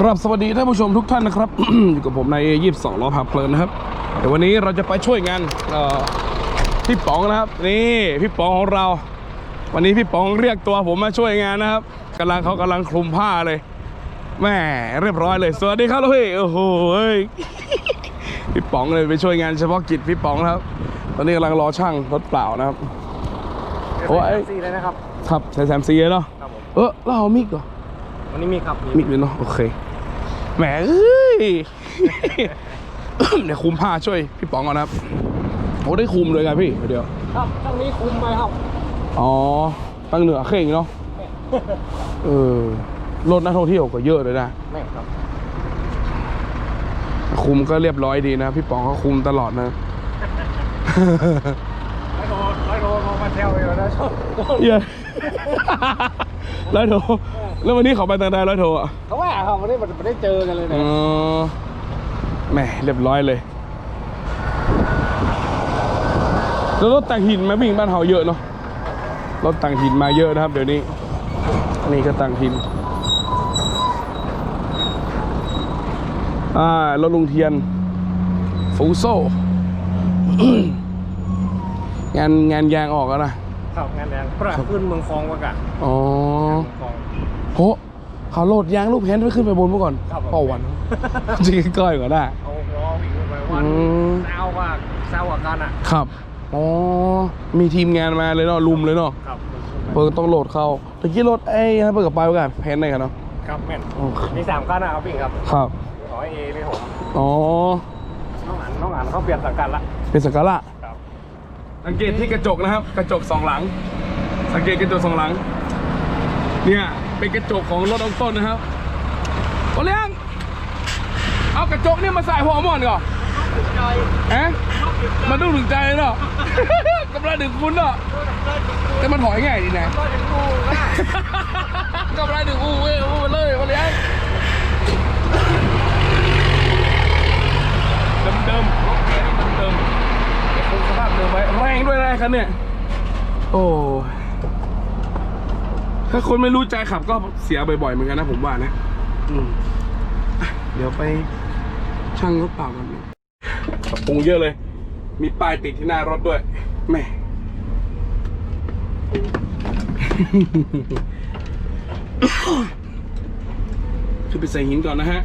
ครับสวัสดีท่านผู้ชมทุกท่านนะครับ อยู่กับผมนายเอยี่สองล้อพาเพลินนะครับเดี๋ยววันนี้เราจะไปช่วยงานเอ่อพี่ป๋องนะครับ นี่พี่ป๋องของเรา วันนี้พี่ป๋องเรียกตัวผมมาช่วยงานนะครับกำลังเขากำลังคลุมผ้าเลยแม่เรียบร้อยเลย สวัสดีครับพี่โอ้โหเฮ้ยพี่ป๋องเลยไปช่วยงานเฉพาะกิจพี่ป๋องนะครับ ตอนนี้กำลังรอช่างรถเปล่านะครับโอ้ยซีเลยนะครับครับใส่แซมซีเลยเนาะครับผมเออแล้วเอามิกเหรอวันนี้มีครับมิกเลยเนาะโอเค แหมเอ้ย เดี๋ยวคุมผ้าช่วยพี่ป๋องก่อนนะครับโอ้ได้คุมเลยครับพี่เดี๋ยว ครับช่างนี้คุมไหมครับ อ๋อ ตั้งเหนือเข่งเนาะ เออ รถนักท่องเที่ยวก็เยอะเลยนะ แม่ครับ คุมก็เรียบร้อยดีนะ พี่ป๋องเขาคุมตลอดนะ ร้อยโลร้อยโลโทรมาเทลอยู่นะชอบ เย้ ร้อยโทแล้ววันนี้เขาไปทางใดร้อยโทอะเขาว่าครับวันนี้มันไม่ได้เจอกันเลยอ๋นะอแหมเรียบร้อยเลย แล้วรถแต่งหินมาวิ่งบ้านเฮาเยอะเนาะรถแต่งหินมาเยอะนะครับเดี๋ยวนี้ นี่ก็แต่งหินอ่ารถลุงเทียนฟูโซงานงานยางออกแล้วนะ ครับงานแดงประขึ้นเมืองคลองวะกะอ๋อเมืองคลองโหเขาโหลดยางลูกแพนไปขึ้นไปบนเมื่อก่อนครับผมเป่าวันจริงก้อยก่อนได้เอาล้อวิ่งขึ้นไปวันอืมเศร้าว่าเศร้าอากันอะครับอ๋อมีทีมงานมาเลยเนาะลุมเลยเนาะครับเปิดต้องโหลดเข้าตะกี้รถไอ้ให้เปิดกับไปไว้กันแพนไหนกันเนาะครับแม่นโอเคมีสามกันนะครับวิ่งครับครับขอเอไม่ผมอ๋อน้องอันน้องอันเขาเปลี่ยนสังกัดละเป็นสักการะครับ สังเกตที่กระจกนะครับ กระจกสองหลัง สังเกตกระจกสองหลัง เนี่ยเป็นกระจกของรถอองต้นนะครับโอเลี้ยงเอากระจกเนี่ยมาใส่หัวหมอนก่อนเอ๊ะมันต้องถึงใจเลยเนาะกำลังดึงคุณเนาะแต่มันถอยง่ายดีนะก็จะดูก็ได้กำลังดึงอู้เว้ยอู้มาเลยโอเลี้ยงเดิมเดิมๆรถเดิมเดิมๆคง สภาพเดิมไว้แรงด้วยนะคันเนี่ย โอ้ถ้าคนไม่รู้ใจขับก็เสียบ่อยๆเหมือนกันนะผมว่านะอืมเดี๋ยวไปช่างรถเปล่ากันนะปรับปรุงเยอะเลย มีป้ายติดที่หน้ารถด้วยแม่ขึ้นไปใส่หินก่อนนะฮะ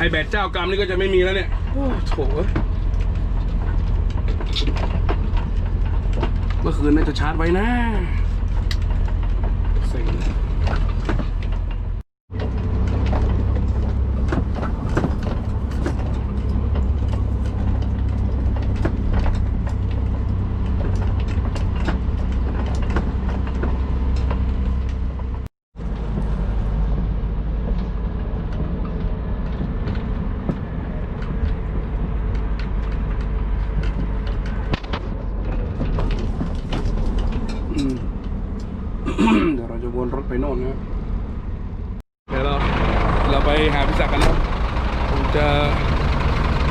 ไอแบตเจ้ากรรมนี่ก็จะไม่มีแล้วเนี่ยโอ้โถเอ้ยเมื่อคืนน่าจะชาร์จไว้นะเซ็งอืม เดี๋ยวเราจะวนรถไปโน่นนะครับเดี๋ยวเราเราไปหาพิศักดิ์กันนะครับผมจะ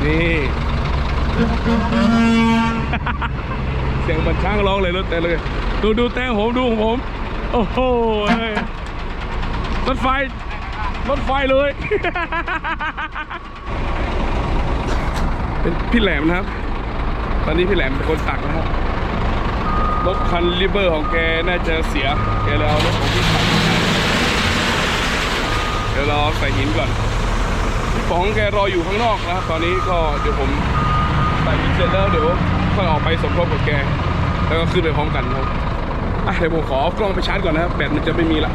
นี่ เสียงบันช้างร้อง เลย ดูดูแต่งผมดูของผม โอ้โหรถไฟ รถไฟเลย เป็นพี่แหลมนะครับ ตอนนี้พี่แหลมเป็นคนตักนะครับ รถคันริเบอร์ของแกน่าจะเสีย แกเลยเอารถของพี่ตักมเดี๋ยวรอใส่หินก่อน พี่ป๋องแกรออยู่ข้างนอกนะครับ ตอนนี้ก็เดี๋ยวผมใส่หินเสร็จแล้วเดี๋ยวค่อยออกไปสมทบกับแก แล้วก็ขึ้นไปพร้อมกันครับอะเดี๋ยวผมขอกล้องไปชาร์จก่อนนะครับแบตมันจะไม่มีละ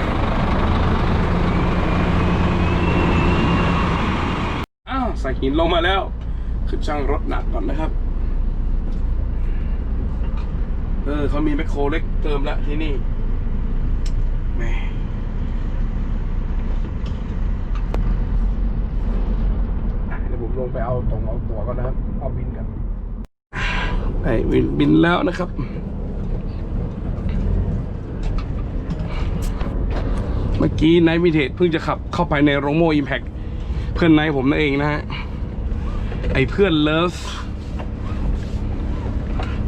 อ้าวใส่หินลงมาแล้ว ขึ้นช่างรถหนักก่อนนะครับ เออเขามีแมคโครเล็กเติมแล้วที่นี่แม่เดี๋ยวผมลงไปเอาตรงเอาตัวก่อนนะครับ เอาบินกันไอ้บินบินแล้วนะครับ มื่อกี้ไนท์มิเทสเพิ่งจะขับเข้าไปในโรโม่อิมแพคเพื่อนไนท์ผมนั่นเองนะฮะ ไอเพื่อนเลิฟ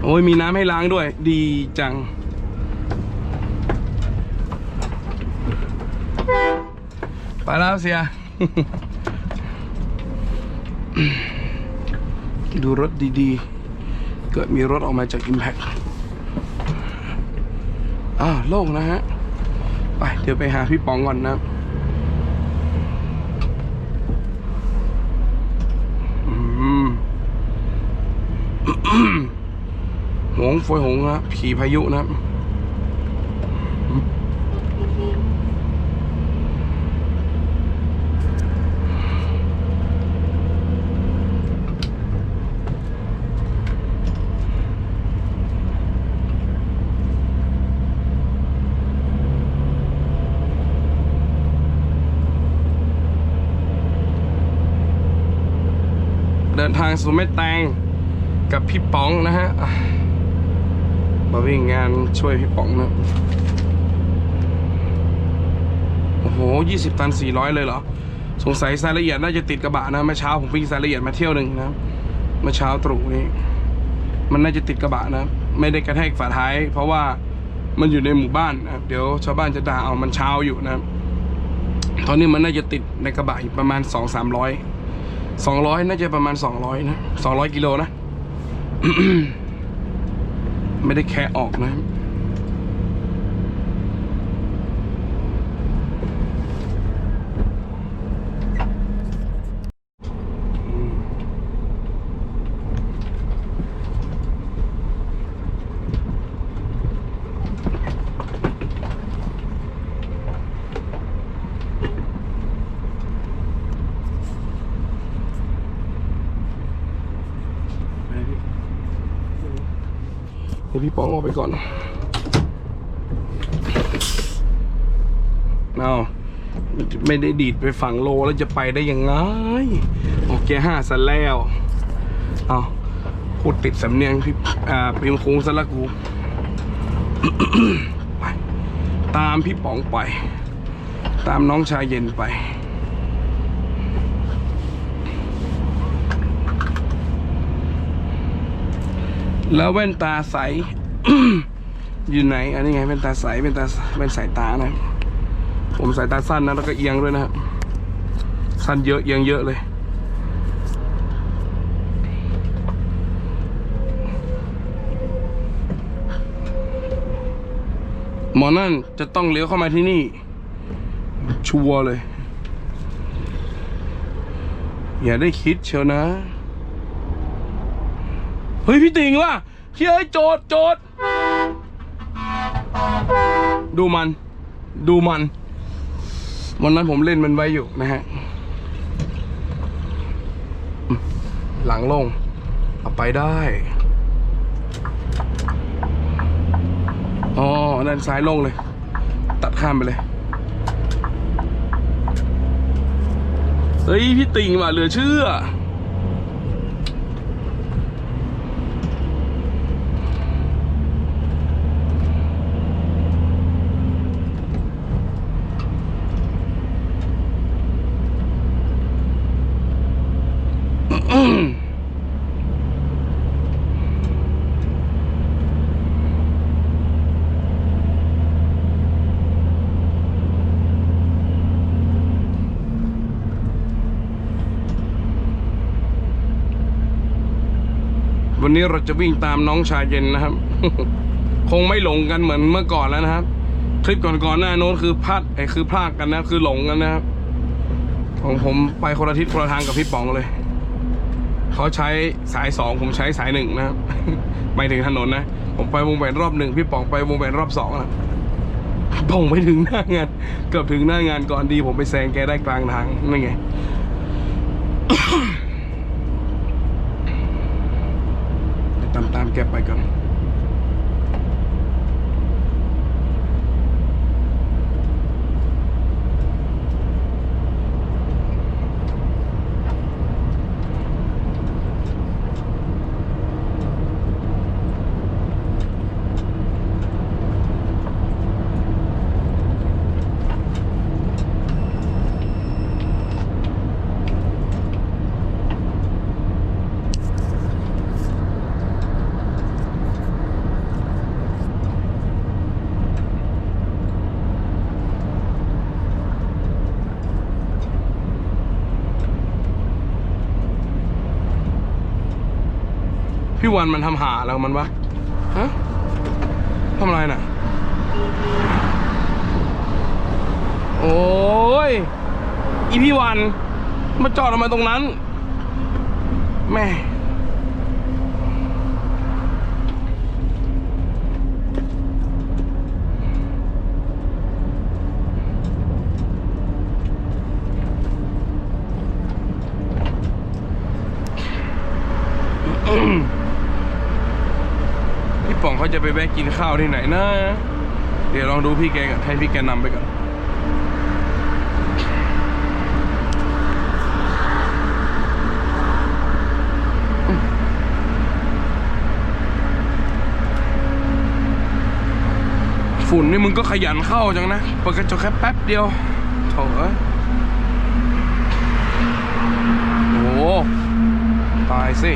โอ้ยมีน้ำให้ล้างด้วย ดีจัง ไปแล้วเสีย ดูรถดีๆก็มีรถออกมาจาก Impact อ่าโล่งนะฮะ ไปเดี๋ยวไปหาพี่ป๋องก่อนนะหงฝอยหงนะผีพายุนะ ครับเดินแม่แตงกับพี่ป๋องนะฮะ มาวิ่งงานช่วยพี่ป๋องนะ โอ้โห20ตัน400เลยเหรอ สงสัยรายละเอียดน่าจะติดกระบะนะเมื่อเช้าผมวิ่งรายละเอียดมาเที่ยวหนึ่งนะเมื่อเช้าตรู่นี้ มันน่าจะติดกระบะนะ ไม่ได้กระแทกฝาท้าย เพราะว่ามันอยู่ในหมู่บ้านนะเดี๋ยวชาวบ้านจะด่าเอามันเช้าอยู่นะตอนนี้มันน่าจะติดในกระบะอีกประมาณ2-300สอ สองร้อยน่าจะประมาณสองร้อยนะสองร้อยกิโลนะ ไม่ได้แค่ออกนะ ให้พี่ป๋องออกไปก่อนเอาไม่ได้ดีดไปฝั่งโลแล้วจะไปได้ยังไงโอเคห้าสันแล้ว เอาพูดติดสำเนียงพี่อ่าพิมโค้งซะละกูไป ตามพี่ป๋องไป ตามน้องชายเย็นไป แล้วแว่นตาใส อยู่ไหน อันนี้ไงแว่นตาใสแว่นตาแว่นสายตานะ ผมสายตาสั้นนะแล้วก็เอียงด้วยนะครับสั้นเยอะเอียงเยอะเลยหมอนั่นจะต้องเลี้ยวเข้ามาที่นี่ ชัวร์เลย อย่าได้คิดเชียวนะ เฮ้ยพี่ติงว่ะเฮ้ยโจดโจดดูมัน ดูมัน วันนั้นผมเล่นมันไว้อยู่นะฮะ หลังลง เอาไปได้อ๋อด้านซ้ายลงเลย ตัดข้ามไปเลย เฮ้ย พี่ติงว่ะเหลือเชื่อ วั นี้เราจะวิ่งตามน้องชายเย็นนะครับ คงไม่หลงกันเหมือนเมื่อก่อนแล้วนะครับ คลิปก่อนๆหน้าโน้นคือพลาดไอ้คือพลาดกันนะคือหลงกันนะครับของผมไปคนละทิศคนละทางกับพี่ป๋องเลยเขาใช้สายสองผมใช้สายหนึ่งนะครับไปถึงถนนนะ ผมไปวงแหวนรอบหนึ่งพี่ป๋องไปวงแหวนรอบสองนะพี่ป๋องไปถึงหน้างานเกือบถึงหน้างานก่อนดี ผมไปแซงแกได้กลางทางนั่นไง เดี๋ยว ตามตามแกไปก่อนี่วันมันทำหาแล้วมันวะฮะทำอะไรน่ะ โอ้ย อีพี่วัน มาจอดทำไมตรงนั้น แม่ พี่ป๋องเขาจะ ไปแวะกินข้าวที่ไหนนะ เดี๋ยวลองดูพี่แกก่อนให้พี่แกนำไปก่อนฝุ่นนี่มึงก็ขยันเข้าจังนะเปิดกระจกแค่แป๊บเดียวโถ่เอ้ยโอ้ตายสิ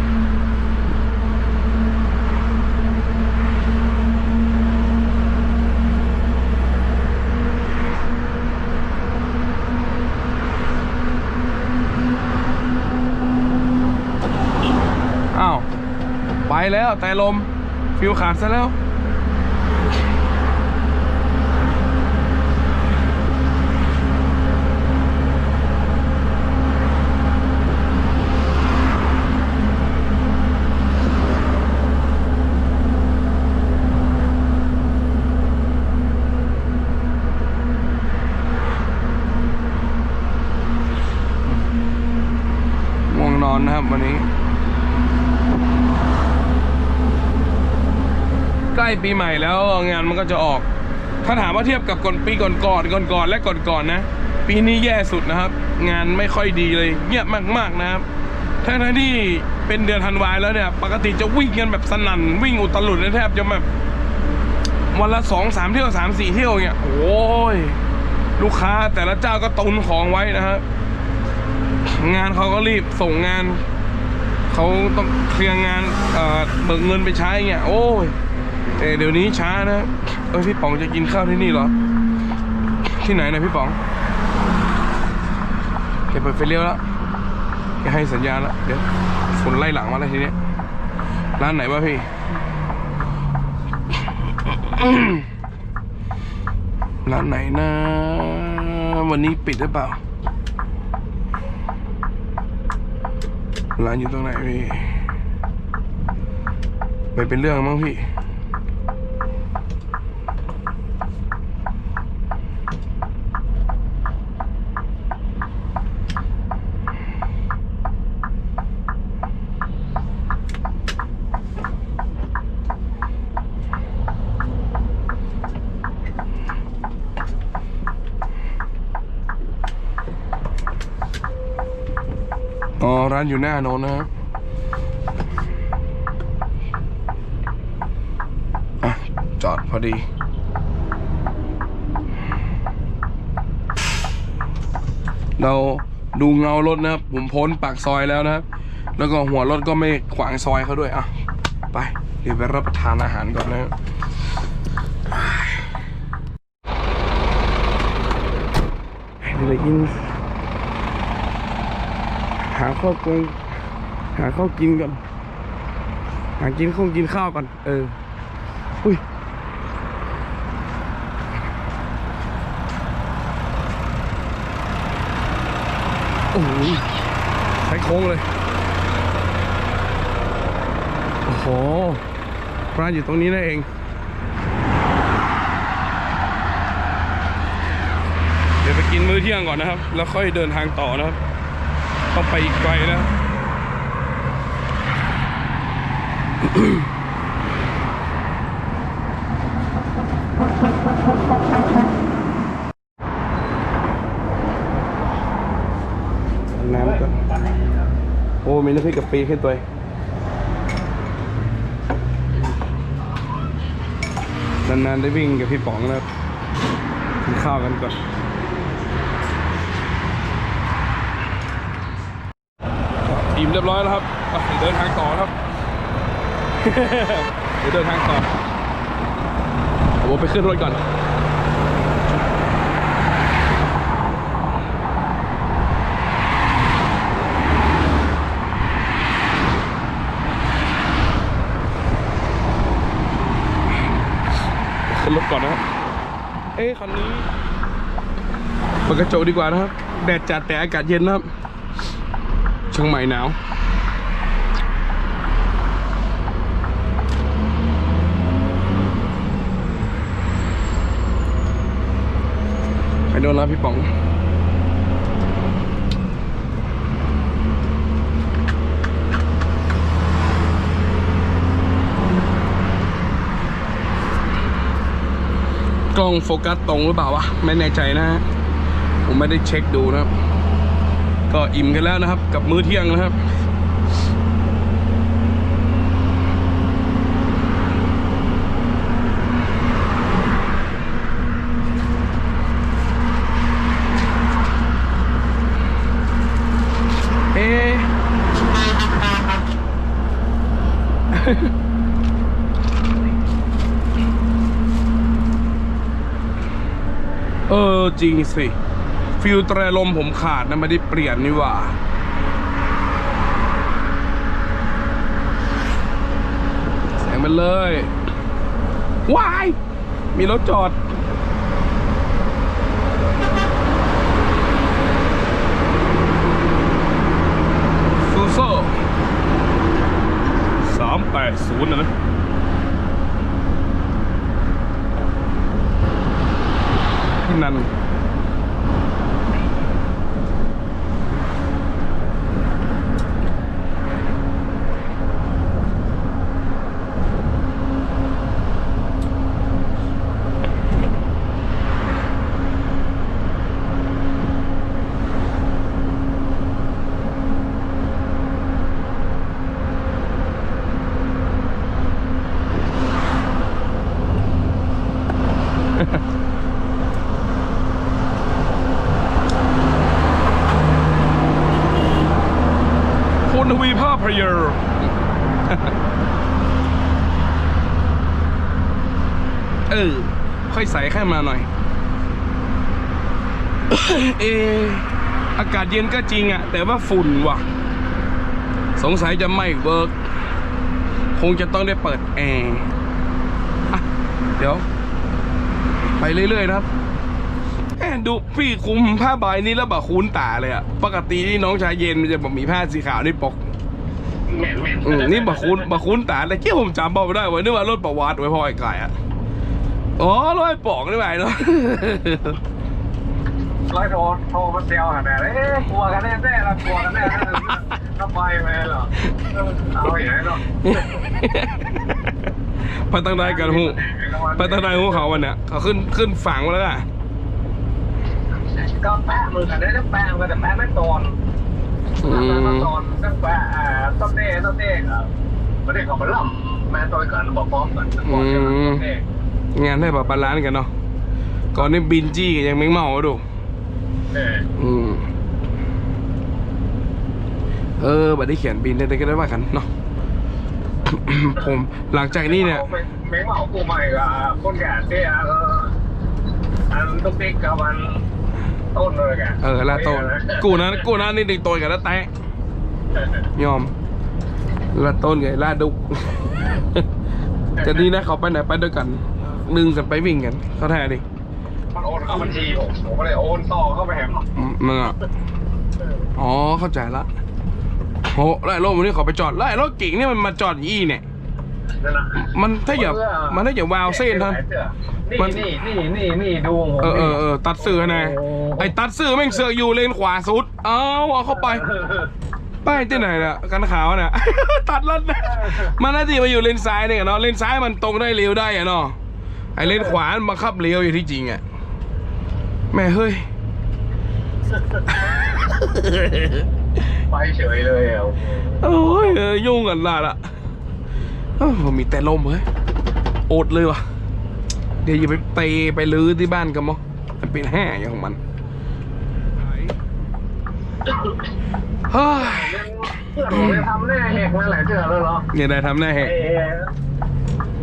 อ้าว ไป แล้วแต่ลมฟิวขาดซะแล้ว ง่วงนอนนะครับวันนี้ ใกล้ ปีใหม่แล้วงานมันก็จะออก ถ้าถามว่าเทียบกับก่อนปีก่อนก่อนก่อนก่อนและก่อนก่อนนะ ปีนี้แย่สุดนะครับ งานไม่ค่อยดีเลยเงียบมากๆนะครับทั้งทั้งๆที่เป็นเดือนธันวาแล้วเนี่ย ปกติจะวิ่งกันแบบสนั่นวิ่งอุตลุดแทบจะแบบวันละสองสามเที่ยวสามสี่เที่ยวเนี่ยโอ้ยลูกค้าแต่ละเจ้าก็ตุนของไว้นะครับงานเขาก็รีบส่งงาน เขาต้องเคลียร์งานเอ่อเบิกเงินไปใช้เงี้ยโอ้ย แต่เดี๋ยวนี้ช้านะเออพี่ป๋องจะกินข้าวที่นี่เหรอ ที่ไหนนะพี่ป๋องแกเปิดไฟเลี้ยวแล้วแกให้สัญญาณแล้วเดี๋ยวฝนไล่หลังมาแล้วทีเนี้ยร้านไหนวะพี่ ร้านไหนนะ วันนี้ปิดหรือเปล่า ร้านอยู่ตรงไหนพี่ไปเป็นเรื่องมั้งพี่ อ๋อ ร้านอยู่หน้าโน้นนะครับจอดพอดีเราดูเงารถนะครับ ผมพ้นปากซอยแล้วนะครับ แล้วก็หัวรถก็ไม่ขวางซอยเขาด้วยอะไปเดี๋ยวไปรับประทานอาหารก่อนนะครับเดี๋ยวไปกิน หาข้าวกงหาข้าวกินก่อนหากินข้าวกินข้าวก่อน เออ อุ้ยโอ้โหใช้โค้งเลย โอ้โหร้านอยู่ตรงนี้นั่นเอง เดี๋ยวไปกินมื้อเที่ยงก่อนนะครับ แล้วค่อยเดินทางต่อนะครับ ต้องไปอีกไกลนะน้ำก่อนโอ้มีน้ำพริกกะปิขึ้นตัวเนานๆได้วิ่งกับพี่ป๋องนะครับกินข้าวกันก่อน อิ่มเรียบร้อยแล้วครับเดินทางต่อครับเดี๋ยวเดินทางต่อผมไปขึ้นรถก่อนขึ้นรถก่อนนะเอ้ะคันนี้เปิดกระจกดีกว่านะครับ แดดจัดแต่อากาศเย็นนะครับ เชียงใหม่หนาวไปโดนแล้วพี่ป๋องกล้องโฟกัสตรงหรือเปล่าวะ ไม่แน่ใจนะฮะผมไม่ได้เช็คดูนะครับ ก็อิ่มกันแล้วนะครับ กับมื้อเที่ยงนะครับเอ๊เออจริงสิ ฟิลเตอร์ลมผมขาดนะไม่ได้เปลี่ยนนี่ว่าแสงมันเลยว้าย มีรถจอด ซูโซ่สามแปดศูนย์นะนะพี่นันคุณทวีภาพพระเยอ เออ ค่อยใส่แค่มาหน่อยเอออากาศเย็นก็จริงอะแต่ว่าฝุ่นว่ะ สงสัยจะไม่เวิร์กคงจะต้องได้เปิดแอร์อะเดี๋ยว ไปเรื่อยๆนะครับแหมดูพี่คุมผ้าใบนี้แล้วแบบคุ้นตาเลยอะปกตินี่น้องชายเย็นมันจะบอกมีผ้าสีขาวนี่ปกแม่นแม่นอืมนี่บักคุ้นบักคุ้นตาแต่เกี่ยวผมจำบอกไม่ได้เว้ยนึกว่ารถประวัติไว้พ่อไอ้ไก่อะ อ๋อรถไอ้ป๋องนี่ไหมเนาะร้อยโทรโทรมาเซลหาแม่เลยเอ๊ะกลัวกันแน่แน่ละกลัวกันแน่ทำไมแม่เหรอเอาอย่างนี้เนาะไปตั้งได้กันหูไปตั้งได้หูเขาวันเนี้ยเขาขึ้นขึ้นฝั่งมาแล้วอะก็แปะมือกันได้ต้องแปะมือแต่แปะไม่ตอนอืแปะมไม่ตอนต้องแปะอ่าต้องเต้ต้องเต้ครับไม่ได้ขอมาล่ำแม่ตัวกันบอกพร้อมกันบอกกันต้องเต้ งานได้แบบบาลานซ์กันเนาะก่อนนี่บินจี้กันยังไม่เมาดูเอออืมเออบัดได้เขียนบินได้ก็ได้ว่ากันเนาะผมหลังจากนี้เนี่ยแมงเมากูใหม่กับคนแก่เตี้ยเอออันตุ๊กติ๊กกับมันต้นเลยแกเออลาโตนกูนั้นกูนั้นนี่ดึงตัวกันแล้วแตะยอมลาต้นไงลาดุกจะดีนะเขาไปไหนไปด้วยกัน ดึงกันไปวิ่งกันเขาแท้ดิมันโอนเข้าบัญชีผมผมก็เลยโอนต่อเข้าไปแฮมอืมมึงอะอ๋อเข้าใจละโหไล่รถวันนี้เขาไปจอดไล่รถเก่งนี่มันมาจอดอย่างอี้เนี่ยนั่นนะมันถ้าอย่ามันถ้าอย่าวาวเส้นท่านมันนี่นี่นี่นี่นี่ดูผมเออเออเออตัดสื่อนะไอ้ตัดสื่อแม่งเสือกอยู่เลนขวาสุด เอาเอาเข้าไปป้ายที่ไหนน่ะกันขาวน่ะ ตัดลัดนะมันน่าจะมาอยู่เลนซ้ายเนี่ยเนาะเลนซ้ายมันตรงได้เลี้ยวได้อะเนาะ ไอ้เลนขวามันบังคับเลี้ยวอยู่ที่จริงอะแม่เฮ้ย ไปเฉยเลยอะโอ้ยเออยุ่งกันละละเอ้าผมมีแต่ลมเฮ้ยอดเลยว่ะเดี๋ยวอย่าไปไปไปลื้อที่บ้านกันมั้งมันเป็นแห่อย่างของมันเฮ้ยเพื่อนผมจะทำแน่แหกนั่นแหละเจอแล้วเหรออย่าได้ทำหน้าแหเอกห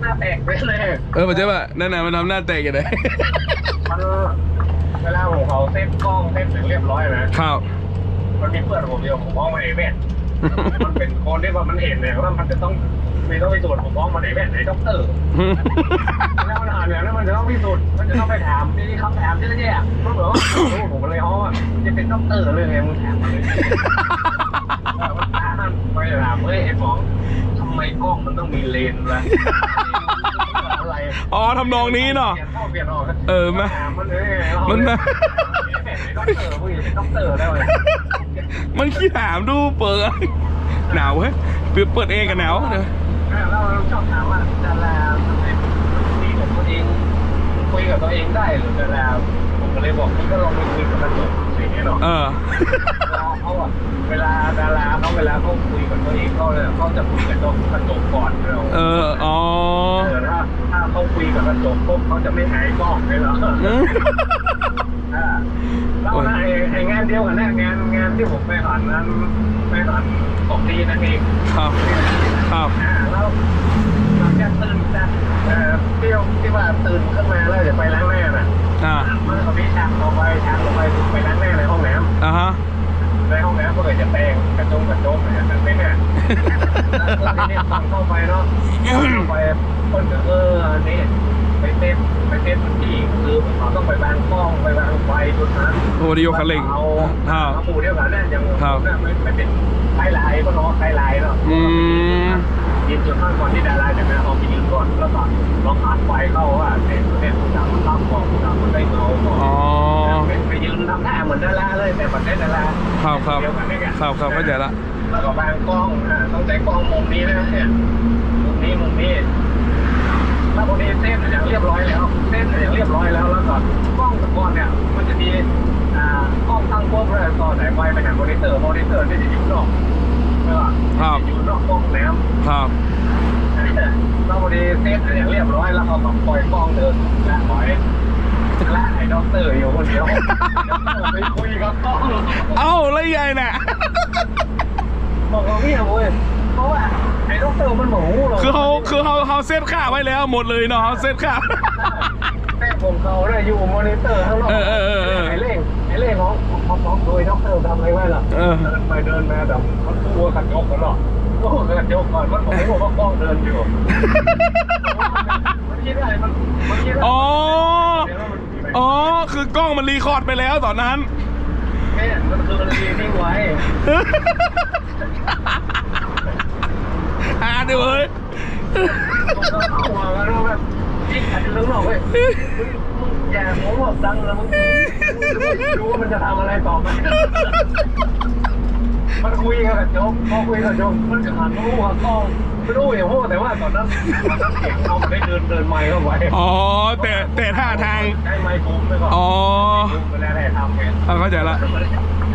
น้าแตกไปเลยเออมันจะว่านั่นน่ะมันทำหน้าแตกอย่างไรมันเวลาผมเขาเซ็ตกล้องเซ็ตถึงเรียบร้อยนะข้าวมันมีเพื่อนผมเดียวผมมองมันเอเวนมันเป็นคนที่ว่ามันเห็นเนี่ยว่ามันจะต้องมีต้องพิสูจน์ผมมองมาไหนแม่ไหนด็อกเตอร์แล้วมันอ่านเนี่ยแล้วมันจะต้องพิสูจน์มันจะต้องไปถามมีคำถามเยอะแยะมันเหมือนว่าโอ้ผมเลยอ๋อมันจะเป็นด็อกเตอร์เลยไงมึงถามมาเลยมันถามไปถามเฮ้ยไอ้หมอทำ ไมกล้องมันต้องมีเลนส์ล่ะอะไรอ๋อทำนองนี้เนาะ เปลี่ยนเข้าเปลี่ยนออกเออมาถามมันเลยมันด็มาอกเตอร์ผู้หญิงเป็นด็อกเตอร์ได้เลยมันขี้ถามดูเปิด หนาวเฮ้ยเปิดเปิดเองกันหนาวเนอะเราชอบถามว่าดาราทำไมคุยกับตัวเองคุยกับตัวเองได้หรือดาราผม ก็เลยบอกนี่ก็ลองไปคุยกับกระจกสิอย่างเงี้ยเนาะเออเขาอะเวลาดาราเขาเวลาเขาคุยกับตัวเองเขาเนี่ยเขาจะคุยกับกระจกก่อนเราเออ อ๋อ เออถ้าถ้าเขาคุยกับกระจกปุ๊บเขาจะไม่หายกล้องเลยเหรออืม อ่าแล้วนะไอ้ไอ้งานเดียวกันเนี่ยงานงานที่ผมไปผ่านนั้นไปผ่านสองทีนั่นเอง ครับ ครับ อ่าแล้วหลังจากตื่นจากเอ่อเที่ยวที่ว่าตื่นขึ้นมาแล้วจะไปล้างหน้าน่ะอ่า มันก็มีฉากต่อไปฉากต่อไปไปล้างหน้าในห้องน้อ่าฮะำในห้องน้ำก็เลยจะแปรงกระจงกระจกเนี่ยนั่นไม่แน่แล้วทีนี้ฟังเข้าไปเนาะเข้าไปคนก็เอออันนี้ไปเต้นไปเต้นพื้นที่คือเราต้องไปบางกล้องไปบางไฟจุดนั้นโอ้ดีโอคาเล็งเอาครับเอาหมู่เดียวกันนั่นยังครับไม่ไม่เป็นไฮไลท์ก็เนาะไฮไลท์เนาะ อืม ยืนจุดข้างก่อนที่ดาราจะมาเอาไปยืนก่อนแล้วก็ลองอัดไฟเข้าว่าเน็ตเน็ตจำมันรับก่อนจำมันได้เงาก่อนอ๋อไปไปยืนทำท่าเหมือนดาราเลยแต่ปัจจัยดาราครับครับเดียวกันนี่ไงครับครับเข้าใจละแล้วก็บางกล้องอ่าต้องใช้กล้องมุมนี้นะเนี่ยมุมนี้มุมนี้แล้วพอดีเส้นอย่างเรียบร้อยแล้ว เส้นอย่างเรียบร้อยแล้วแล้วก็กล้องตะกอนเนี่ยมันจะมีอ่ากล้องตั้งปุ๊บเลยต่อสายไฟไปหามอนิเตอร์มอนิเตอร์เนี่ยจะอยู่นอก ไม่ว่าครับอยู่นอกกล้องน้ำครับเราพอดีเซตอย่างเรียบร้อยแล้วเขาก็ปล่อยกล้องเดินและปล่อยและไอ้ด็อกเตอร์อยู่คนเดียวไปคุยกับกล้องเอ้าแล้วยังไงน่ะ บอกเราเงียบเว้ยเพราะว่าไอ้ด็อกเตอร์มันหมูเราคือเขาคือเขาเขาเซตค่าไว้แล้วหมดเลยเนาะเขาเซตค่า แต่ผมเขาเนี่ยอยู่มอนิเตอร์ข้างนอกเออเออเออเออ ไอ้เล่งไอ้เล่งน้อง น้องน้องโดยด็อกเตอร์ทำอะไรไว้ล่ะเออ เดินไปเดินมาแบบมันกลัวกระจกกันหรอกโอ้กระจกก่อนมันผมไม่รู้ว่ากล้องเดินอยู่มันคิดอะไรมันมันคิดอะไรอ๋ออ๋อ คือกล้องมันรีคอร์ดไปแล้วตอนนั้น แม่มันคือมันรีนิ่งไว้อ่าเดี๋ยวเฮ้ย ผมก็เข้ามาแล้วแบบยิ่งอาจจะลึกหน่อยเว้ย มึงมึงอย่าโม้บอกดังแล้วมึงรู้ว่ามันจะทำอะไรต่อไปมันคุยกับโจ๊กพอคุยกับโจ๊กมันจะหันมาพูดกับกล้องไม่รู้อย่างพูดแต่ว่าตอนนั้นตอนนั้นเสียงเขาไม่ได้เดินเดินไมค์เข้าไปอ๋อแต่แต่ท่าทางใช้ไมค์บูมไปก่อนอ๋อบูมไปแล้วได้ทำไงเอาเข้าใจละ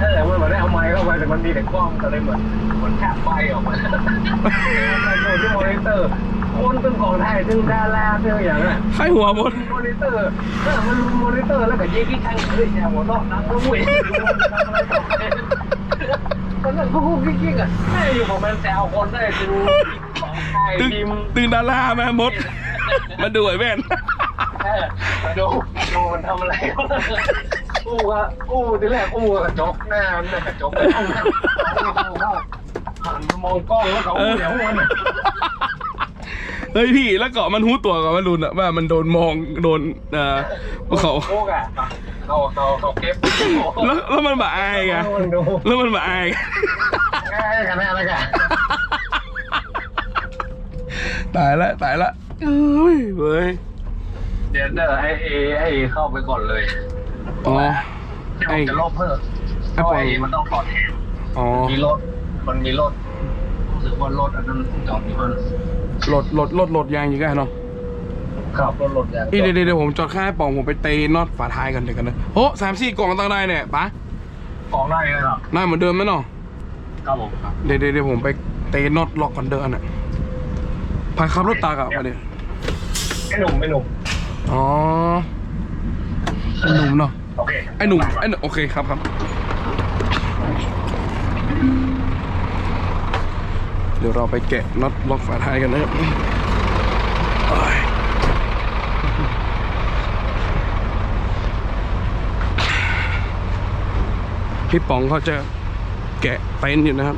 เออมันเหมือนได้เอาไม้เข้าไปแต่มันมีแต่กล้องก็เลยเหมือนมือนแคบไฟออกมาเราโดนที่มอนิเตอร์ คนเป็นของไทยซึ่งดาราซึ่งอย่างนั้นใครหัวบนมอนิเตอร์เออมันมอนิเตอร์แล้วก็ยิงที่ทางเฮ้ยแย่หัวเราะนังก็วุ่ยตอนนั้นพวกกิ๊กๆอะแม่อยู่ประมาณแซวคนได้ดูของไทยตึงทีมตึงดาราแม่มดมาดูไอ้แว่นเออมาดูดูมันทำอะไรกูอะกูทีแรกกูกระจกหน้าหน้ากระจกไม่ต้องนะหันมองกล้องแล้วเขาเหนียวมัน เฮ้ยพี่แล้วเกาะมันหูตัวกับมันรุนอะว่ามันโดนมองโดนเอ่อเขาโอ้กะเขาเขาเขาเก็บแล้วแล้วมันบาอายไงมันดูแล้วมันบาอายไงง่ายกันแน่เลยกันตายละตายละเอ้ยเว้ยเดี๋ยวเด้อไอเอไอเข้าไปก่อนเลยอ๋อที่ผมจะลบเพิ่มไอ้เพราะปล่อยไอมันต้องปลอดแถมอ๋อมีรถมันมีรถรู้สึกว่ารถอันนั้นจอดที่มันโหลดโหลดโหลดโหลดยางอยู่กันเนาะขับรถรถอย่างอีเดี๋ยวเดี๋ยวผมจอดค่ายปองผมไปเตะน็อตฝาท้ายกันเดี๋ยวกันนะโอ้สามสี่กล่องตั้งได้เนี่ยปะของได้เลยเหรอน่าเหมือนเดิมไหมเนาะครับผมครับเดี๋ยวเดี๋ยวเดี๋ยวผมไปเตะน็อตล็อกกันเดินอะพาขับรถตากลับมาเดี๋ยวไอ้หนุ่มไอ้หนุ่มอ๋อไอ้หนุ่มเนาะโอเคไอ้หนุ่มไอ้หนุ่มโอเคครับครับ เดี๋ยวเราไปแกะน็อตล็อกฝาท้ายกันนะครับพี่ป๋องเขาจะแกะเต็นท์อยู่นะครับ